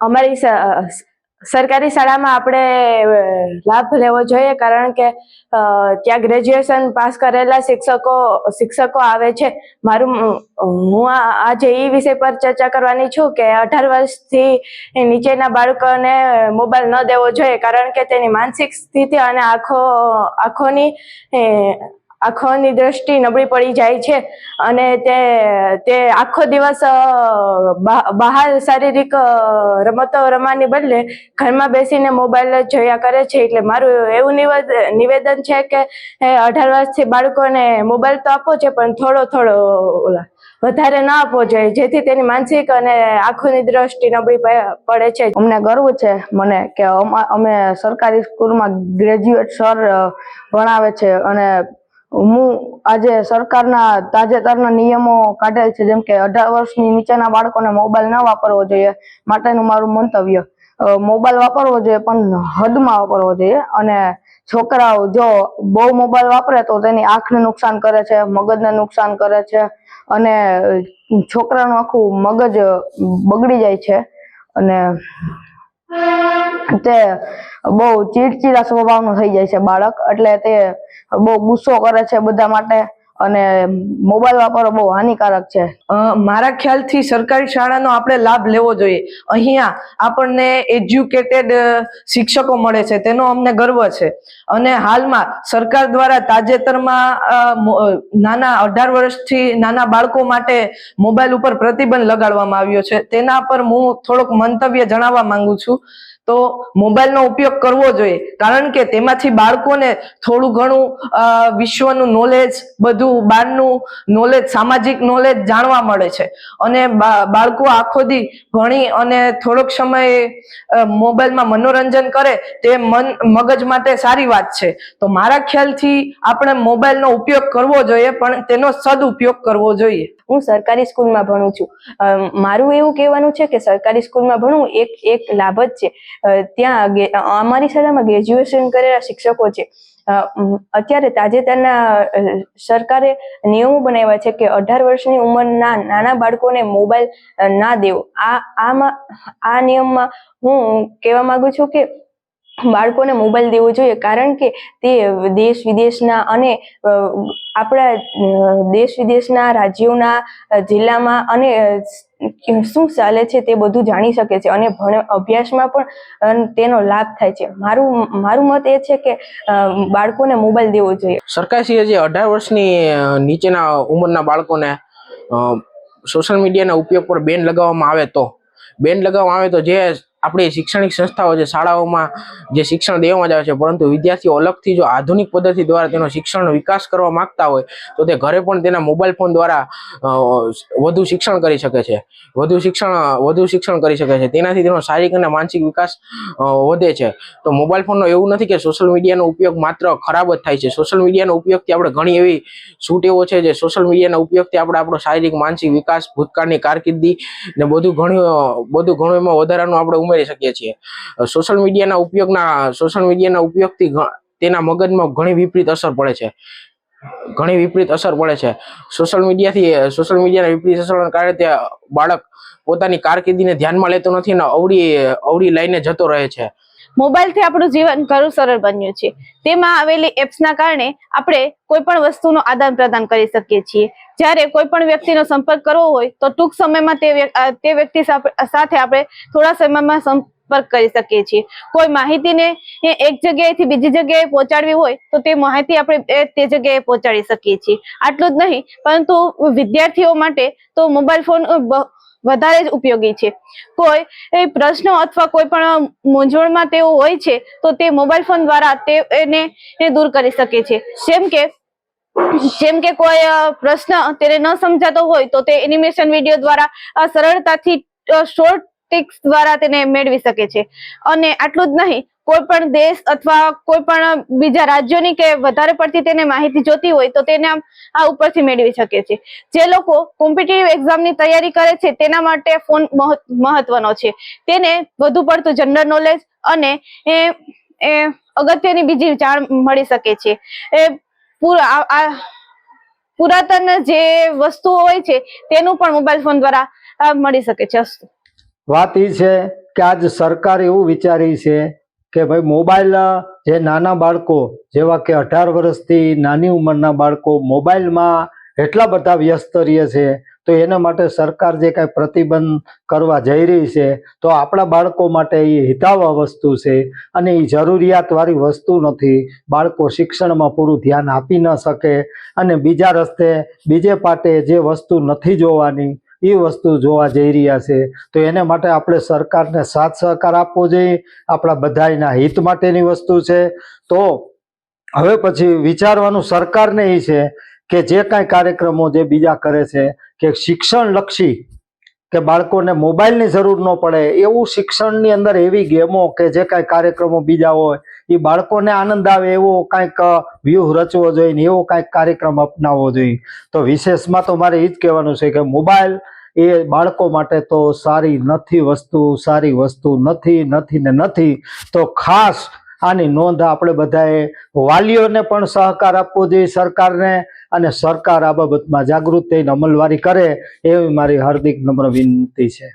અમારી સરકારી શાળામાં આપણે લાભ લેવો જોઈએ કારણ કે ત્યાં ગ્રેજ્યુએશન પાસ કરેલા શિક્ષકો શિક્ષકો આવે છે. મારું હું આજે એ વિષય પર ચર્ચા કરવાની છું કે અઢાર વર્ષથી નીચેના બાળકોને મોબાઈલ ન દેવો જોઈએ કારણ કે તેની માનસિક સ્થિતિ અને આંખો, આંખોની આંખોની દ્રષ્ટિ નબળી પડી જાય છે અને તે તે આખો દિવસ બહાર શારીરિક રમતો રમવાની બદલે ઘરમાં બેસીને મોબાઈલ જ જોયા કરે છે. એટલે મારું એવું નિવેદ- નિવેદન છે કે અઢાર વર્ષથી બાળકોને મોબાઈલ તો આપવો છે, પણ થોડો થોડો ઓલા વધારે ના આપવો જોઈએ, જેથી તેની માનસિક અને આંખોની દ્રષ્ટિ નબળી પડે છે. અમને ગર્વ છે મને કે અમા- સરકારી સ્કૂલમાં ગ્રેજ્યુએટ સર ભણાવે છે અને હું આજે સરકારના તાજેતરના નિયમો કાઢેલ છે, જેમ કે અઢાર વર્ષની નીચેના બાળકોને મોબાઈલ ન વાપરવો જોઈએ માટેનું મારું મંતવ્ય. મોબાઈલ વાપરવો જોઈએ, પણ હદમાં વાપરવો જોઈએ. અને છોકરાઓ જો બહુ મોબાઈલ વાપરે તો તેની આંખને નુકસાન કરે છે, મગજને નુકસાન કરે છે, અને છોકરાનું આખું મગજ બગડી જાય છે. અને તે બહુ ચીડચીડા સ્વભાવનું થઈ જાય છે બાળક. એટલે તે બહુ ગુસ્સો કરે છે બધા માટે. અને મોબાઈલ વાપરવો બહુ હાનિકારક છે. મારા ખ્યાલથી સરકારી શાળાનો આપણે લાભ લેવો જોઈએ. અહીંયા આપણને એજ્યુકેટેડ શિક્ષકો મળે છે. તેનો અમને ગર્વ છે. અને હાલમાં સરકાર દ્વારા તાજેતરમાં નાના અઢાર વર્ષથી નાના બાળકો માટે મોબાઈલ ઉપર પ્રતિબંધ લગાડવામાં આવ્યો છે. તેના પર હું થોડોક મંતવ્ય જણાવવા માંગુ છું. તો મોબાઈલનો ઉપયોગ કરવો જોઈએ. કારણ કે તેમાંથી બાળકોને થોડું ઘણું વિશ્વનું નોલેજ બધું બહારનું નોલેજ સામાજિક નોલેજ જાણવા મળે છે. અને બાળકો આખો દી ભણી અને થોડોક સમય મોબાઈલમાં મનોરંજન કરે તે મન, મગજ માટે સારી વાત છે. તો મારા ખ્યાલથી આપણે મોબાઈલનો ઉપયોગ કરવો જોઈએ, પણ તેનો સદઉપયોગ કરવો જોઈએ. હું સરકારી સ્કૂલમાં ભણું છું. મારું એવું કહેવાનું છે કે સરકારી સ્કૂલમાં ભણવું એક એક લાભ જ છે. ત્યાં અમારી શાળામાં ગ્રેજ્યુએશન કરેલા શિક્ષકો છે. અત્યારે તાજેતરના સરકારે નિયમો બનાવ્યા છે કે અઢાર વર્ષની ઉંમરના નાના બાળકોને મોબાઈલ ના દેવો. આ, આમાં, આ નિયમમાં હું કહેવા માંગુ છું કે બાળકોને મોબાઈલ દેવો જોઈએ કારણ કે તે દેશ વિદેશના અને આપણા દેશ વિદેશના રાજ્યોના જિલ્લામાં અને શું ચાલે છે તે બધું જાણી શકે છે અને ભણ, અભ્યાસમાં પણ તેનો લાભ થાય છે. મારું મારું મત એ છે કે બાળકોને મોબાઈલ દેવો જોઈએ. સરકારશ્રીએ જે અઢાર વર્ષની નીચેના ઉંમરના બાળકોને સોશિયલ મીડિયાના ઉપયોગ પર બેન લગાવવામાં આવે તો બેન લગાવવામાં આવે તો જે આપણી શૈક્ષણિક સંસ્થાઓ જે શાળાઓમાં જે શિક્ષણ દેવામાં આવે છે, પરંતુ વિદ્યાર્થીઓ અલગથી જો આધુનિક પદ્ધતિ દ્વારા તેનો શિક્ષણનો વિકાસ કરવા માંગતા હોય, તો તે ઘરે પણ તેના મોબાઈલ ફોન દ્વારા વધુ શિક્ષણ કરી શકે છે. વધુ શિક્ષણ વધુ શિક્ષણ કરી શકે છે. તેનાથી તેનો શારીરિક અને માનસિક વિકાસ વધે છે. તો મોબાઈલ ફોનનો એવું નથી કે સોશિયલ મીડિયાનો ઉપયોગ માત્ર ખરાબ જ થાય છે. સોશિયલ મીડિયાનો ઉપયોગથી આપણે ઘણી એવી છૂટ એવો છે જે સોશિયલ મીડિયાના ઉપયોગથી આપણે આપણો શારીરિક, માનસિક વિકાસ, ભૂતકાળની કારકિર્દી ને બધું ઘણું બધું ઘણું એમાં વધારાનું આપણે ઉમેરી શકીએ છીએ. સોશિયલ મીડિયાના ઉપયોગના સોશિયલ મીડિયાના ઉપયોગથી તેના મગજમાં ઘણી વિપરીત અસર પડે છે. ઘણી વિપરીત અસર પડે છે. સોશિયલ મીડિયાથી સોશિયલ મીડિયાના વિપરીત અસરના કારણે તે બાળક પોતાની કારકિર્દીને ધ્યાનમાં લેતો નથી અને અવળી અવળી લઈને જતો રહે છે. મોબાઈલથી આપણું જીવન ઘણું સરળ બન્યું છે. તેમાં આવેલી એપ્સના કારણે આપણે કોઈ પણ વસ્તુનું આદાન પ્રદાન કરી શકીએ છીએ. જ્યારે કોઈ પણ વ્યક્તિનો સંપર્ક કરવો હોય, તો ટૂંક સમયમાં તે તે વ્યક્તિ સાથે આપણે થોડા સમયમાં સંપર્ક કરી શકીએ છીએ. કોઈ માહિતીને એક જગ્યાએથી બીજી જગ્યાએ પહોંચાડવી હોય, તો તે માહિતી આપણે તે જગ્યાએ પહોંચાડી શકીએ છીએ. આટલું જ નહીં, પરંતુ વિદ્યાર્થીઓ માટે તો મોબાઈલ ફોન વધારે જ ઉપયોગી છે. કોઈ પ્રશ્નો અથવા કોઈ પણ મૂંઝવણમાં તેઓ હોય છે, તો તે મોબાઈલ ફોન દ્વારા તે એ દૂર કરી શકે છે. જેમ કે જેમ કે કોઈ પ્રશ્ન તેને ન સમજાતો હોય તો તે એનિમેશન વીડિયો દ્વારા સરળતાથી શોર્ટ ટિક્સ દ્વારા તેને મેળવી શકે છે. અને આટલું જ નહીં, કોઈ પણ દેશ અથવા કોઈ પણ બીજા રાજ્યોની કે વધારે પડતી તેને માહિતી જોતી હોય તો તેને આ ઉપરથી મેળવી શકે છે. જે લોકો કોમ્પિટિટિવ એક્ઝામની તૈયારી કરે છે તેના માટે ફોન મહ- મહત્વનો છે. તેને વધુ પડતું જનરલ નોલેજ અને એ અગત્યની બીજી જાણ મળી શકે છે. એ પુરાતન જે વસ્તુઓ હોય છે, તેનું પણ મોબાઈલ ફોન દ્વારા મળી શકે છે વાત એ છે કે આજ સરકાર એવું વિચારી છે કે ભાઈ મોબાઈલ જે નાના બાળકો, જેવા કે અઢાર વર્ષથી નાની ઉંમરના બાળકો મોબાઈલમાં એટલા બધા વ્યસ્ત રહે છે, તો એના માટે સરકાર જે કાંઈ પ્રતિબંધ કરવા જઈ રહી છે, તો આપણા બાળકો માટે એ હિતાવહ વસ્તુ છે અને એ જરૂરિયાતવાળી વસ્તુ નથી. બાળકો શિક્ષણમાં પૂરું ધ્યાન આપી ન શકે અને બીજા રસ્તે બીજે પાટે જે વસ્તુ નથી જોવાની, એ વસ્તુ જોવા જઈ રહ્યા છે. તો એને માટે આપણે સરકારને સાથ સહકાર આપવો જોઈએ. આપણા બધાના હિત માટેની વસ્તુ છે. તો હવે પછી વિચારવાનું સરકારને એ છે કે જે કાંઈ કાર્યક્રમો જે બીજા કરે છે, કે શિક્ષણલક્ષી કે બાળકોને મોબાઈલની જરૂર ન પડે, એવું શિક્ષણની અંદર એવી ગેમો કે જે કાંઈ કાર્યક્રમો બીજા હોય એ બાળકોને આનંદ આવે એવો કાંઈક વ્યૂહ રચવો જોઈએ ને એવો કાંઈક કાર્યક્રમ અપનાવવો જોઈએ. તો વિશેષમાં તો મારે એ જ કહેવાનું છે કે મોબાઈલ એ બાળકો માટે તો સારી નથી વસ્તુ, સારી વસ્તુ નથી નથી ને નથી. તો ખાસ આની નોંધ આપણે બધાએ વાલીઓને પણ સહકાર આપવો જોઈએ, સરકારને અને સરકાર આ બાબતમાં જાગૃત થઈને અમલવારી કરે એવી મારી હાર્દિક નમ્ર વિનંતી છે.